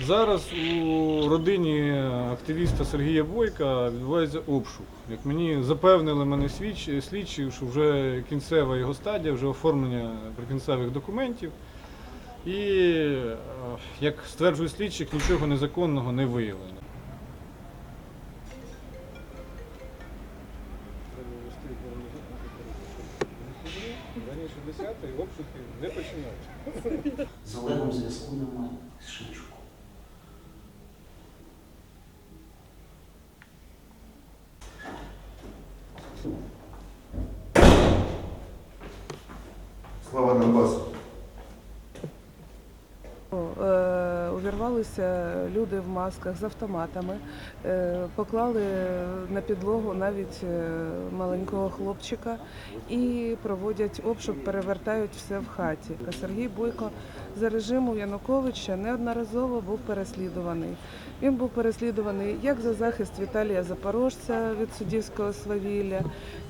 Зараз у родині активіста Сергія Бойка відбувається обшук. Як мені запевнили мене слідчі, що вже кінцева його стадія, вже оформлення прикінцевих документів. І, е, як стверджують слідчих, нічого незаконного не виявлено. Раніше 10 обшуки не починають. З Олегом зв'язку немає з Шевчуком. Слава Донбасу! Увірвалися люди в масках з автоматами, е, поклали на підлогу навіть е, маленького хлопчика і проводять обшук, перевертають все в хаті. Сергій Бойко за режиму Януковича неодноразово був переслідуваний. Він був переслідуваний як за захист Віталія Запорожця від суддівського свавілля,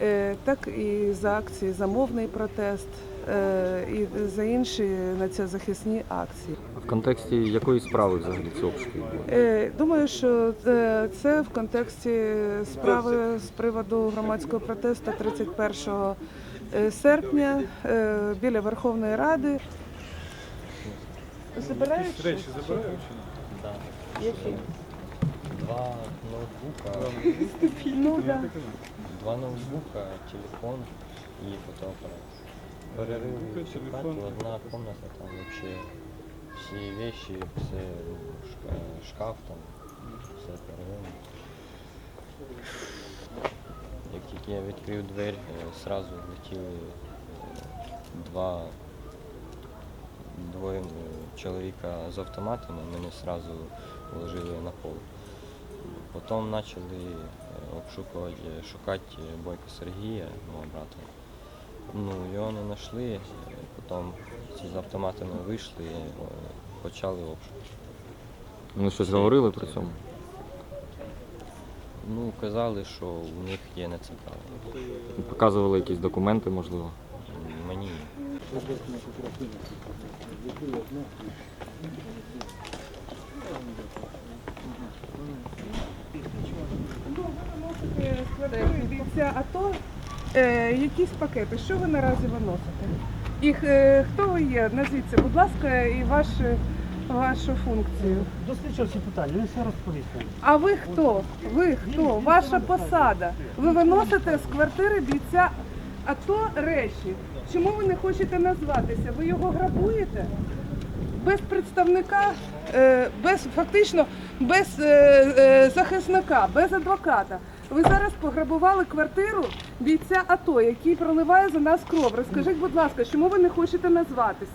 е, так і за акції замовний протест. Е, І за інші націозахисні акції. В контексті якої справи взагалі ці обшуки були? Е, Думаю, що це в контексті справи з приводу громадського протесту 31 е, серпня біля Верховної Ради. Забирають Якісь речі забирають чи ні? Які? Два ноутбука, Ну да. два ноутбука, телефон і фотоапарат. Перерив Ноутбуки, в хаті, телефон. одна комната, там вообще всі вещи, все шкаф там, все перерив. Як тільки я відкрив двері, е, сразу влетіли е, два двоє е, чоловіка з автоматами, мене сразу положили на пол. Потім почали е, обшукувати, е, шукати е, Бойка Сергія, мого брата. Ну, його не знайшли, е, потім ці з автоматами вийшли і е, почали обшук. Вони щось говорили при цьому? Ну, казали, що у них є нецікаво. Показували якісь документи, можливо. Мені ні. Складають бійця АТО. Е, якісь пакети. Що ви наразі виносите? Їх е, хто ви є? Назвіться, будь ласка, і ваш, вашу функцію. До слідчого всі питання, він все розповість. А ви хто? Ви хто? Ваша посада? Ви виносите з квартири бійця АТО речі. Чому ви не хочете назватися? Ви його грабуєте? Без представника, е, без фактично без захисника, без адвоката. Ви зараз пограбували квартиру бійця АТО, який проливає за нас кров. Розкажіть, будь ласка, чому ви не хочете назватися?